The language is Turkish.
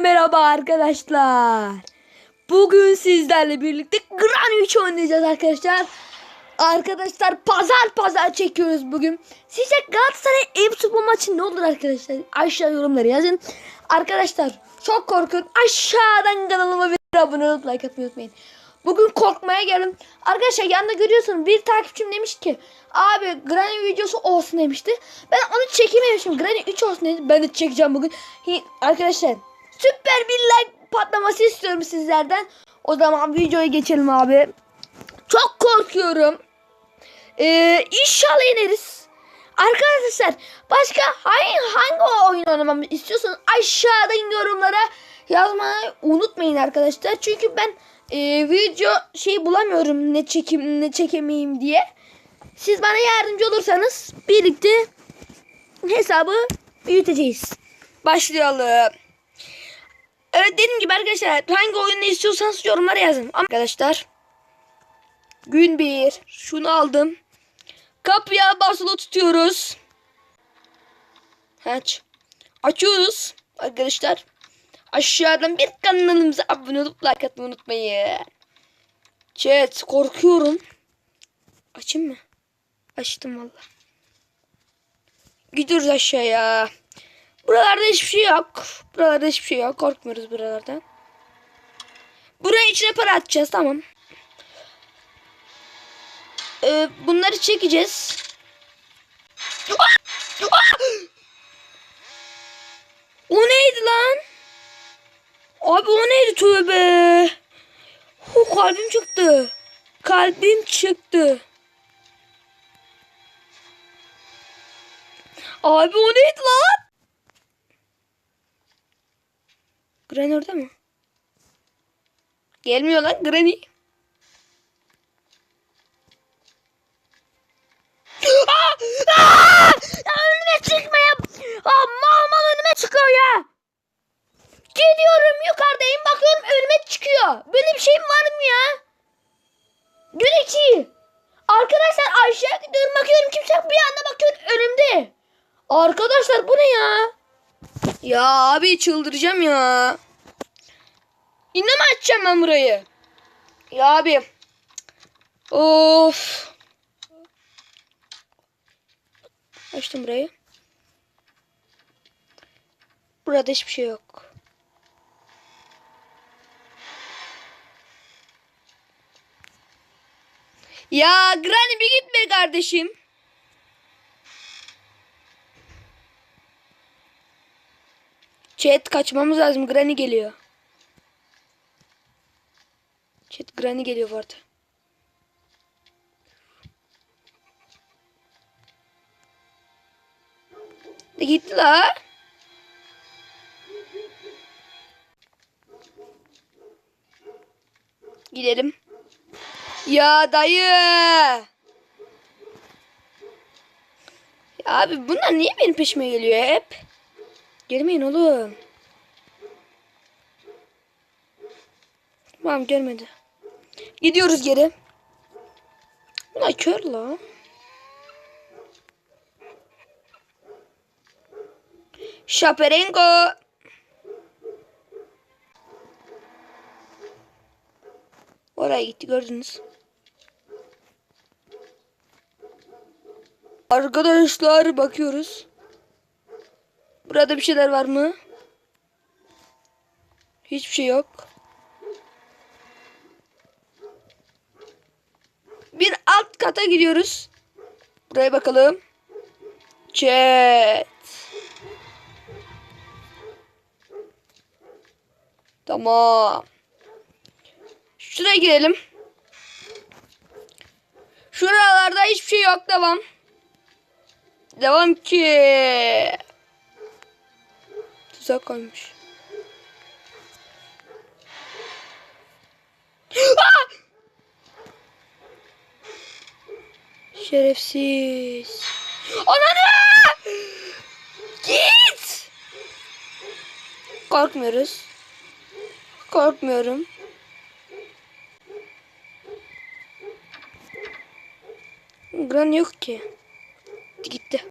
merhaba arkadaşlar. Bugün sizlerle birlikte Granny 3 oynayacağız arkadaşlar. Arkadaşlar pazar pazar çekiyoruz bugün. Sizce Galatasaray Eyüp maçı ne olur arkadaşlar? Aşağı yorumları yazın. Arkadaşlar çok korkuyorum. Aşağıdan kanalıma bir abone olup like atmayı unutmayın. Bugün korkmaya geldim. Arkadaşlar yanında görüyorsunuz bir takipçim demiş ki abi Granny videosu olsun demişti. Ben onu çekememişim. Granny 3 olsun dedi. Ben de çekeceğim bugün. Arkadaşlar süper bir like patlaması istiyorum sizlerden. O zaman videoya geçelim abi. Çok korkuyorum. Ee, inşallah yeneriz. Arkadaşlar başka hangi, hangi oyun oynamamı istiyorsanız aşağıdan yorumlara yazmayı unutmayın arkadaşlar. Çünkü ben e, video şey bulamıyorum ne çekim ne çekemeyeyim diye. Siz bana yardımcı olursanız birlikte hesabı büyüteceğiz. Başlayalım. Evet dediğim gibi arkadaşlar hangi oyunu istiyorsanız yorumlara yazın. Arkadaşlar gün bir şunu aldım. Kapıya basılı tutuyoruz. Aç. Açıyoruz arkadaşlar. Aşağıdan bir kanalımıza abone olup like atmayı unutmayın. Chat korkuyorum. Açayım mı? Açtım valla. Gidiyoruz aşağıya. Buralarda hiçbir şey yok. Buralarda hiçbir şey yok. Korkmuyoruz buralardan. Buraya içine para atacağız tamam. Ee, bunları çekeceğiz. O neydi lan? Abi o neydi tövbe? Hu, kalbim çıktı. Kalbim çıktı. Abi o neydi lan? Granny orada mı? Gelmiyor lan Granny. Aa! Aa! Ya önüme çıkmaya. Aa, mal mal önüme çıkıyor ya. Gidiyorum yukarıdayım bakıyorum önüme çıkıyor. Böyle bir şeyim var mı ya? Gün iki. Arkadaşlar aşağı gidiyorum bakıyorum kimse bir anda bakıyorum önümde. Arkadaşlar bu ne ya? Ya abi çıldıracağım ya. Yine açacağım ben burayı? Ya abi. Of. Açtım burayı. Burada hiçbir şey yok. Ya Granny bir gitme kardeşim. Chat kaçmamız lazım. Granny geliyor. Chat Granny geliyor bu arada. De gitti la. Gidelim. Ya dayı. Ya abi bunlar niye benim peşime geliyor hep? Gelmeyin oğlum. Tamam görmedi. Gidiyoruz geri. Bunlar kör la. Şaperenko. Oraya gitti gördünüz. Arkadaşlar bakıyoruz. Burada bir şeyler var mı? Hiçbir şey yok. Bir alt kata gidiyoruz. Buraya bakalım. Chat. Tamam. Şuraya girelim. Şuralarda hiçbir şey yok. Devam. Devam ki. Tuzak koymuş. Şerefsiz. Ananı! Git! Korkmuyoruz. Korkmuyorum. Gran yok ki. Gitti.